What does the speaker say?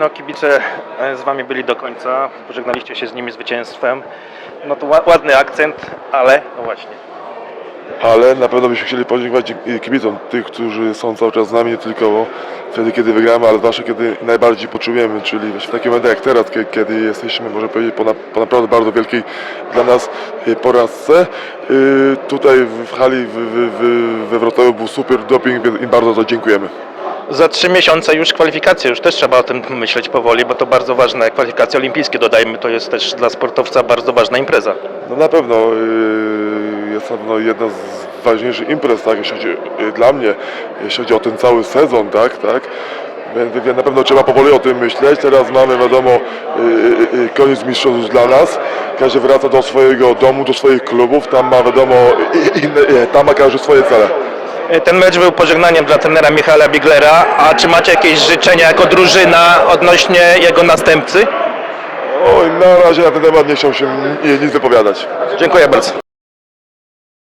No kibice e, z wami byli do końca, pożegnaliście się z nimi zwycięstwem. No to ła- ładny akcent, ale no właśnie. Ale na pewno byśmy chcieli podziękować kibicom, tych, którzy są cały czas z nami, nie tylko wtedy, kiedy wygramy, ale zwłaszcza kiedy najbardziej potrzebujemy, czyli w takim momencie jak teraz, kie- kiedy jesteśmy, można powiedzieć, po, na, po naprawdę bardzo wielkiej dla nas y, porażce. Y, Tutaj w hali w, w, w, we Wrocławiu był super doping, więc im bardzo za dziękujemy. Za trzy miesiące już kwalifikacje, już też trzeba o tym myśleć powoli, bo to bardzo ważne. Kwalifikacje olimpijskie dodajmy, to jest też dla sportowca bardzo ważna impreza. No na pewno y, jest na pewno jedna z ważniejszych imprez, tak, jeśli chodzi y, dla mnie, jeśli chodzi o ten cały sezon, tak, tak. Więc, na pewno trzeba powoli o tym myśleć. Teraz mamy wiadomo y, y, y, koniec mistrzostw dla nas. Każdy wraca do swojego domu, do swoich klubów. Tam ma wiadomo, inne, tam ma każdy swoje cele. E, Ten mecz był pożegnaniem dla trenera Michaela Biglera, a czy macie jakieś życzenia jako drużyna odnośnie jego następcy? Oj, na razie na ten temat nie chciał się ni- nic wypowiadać. Dziękuję bardzo.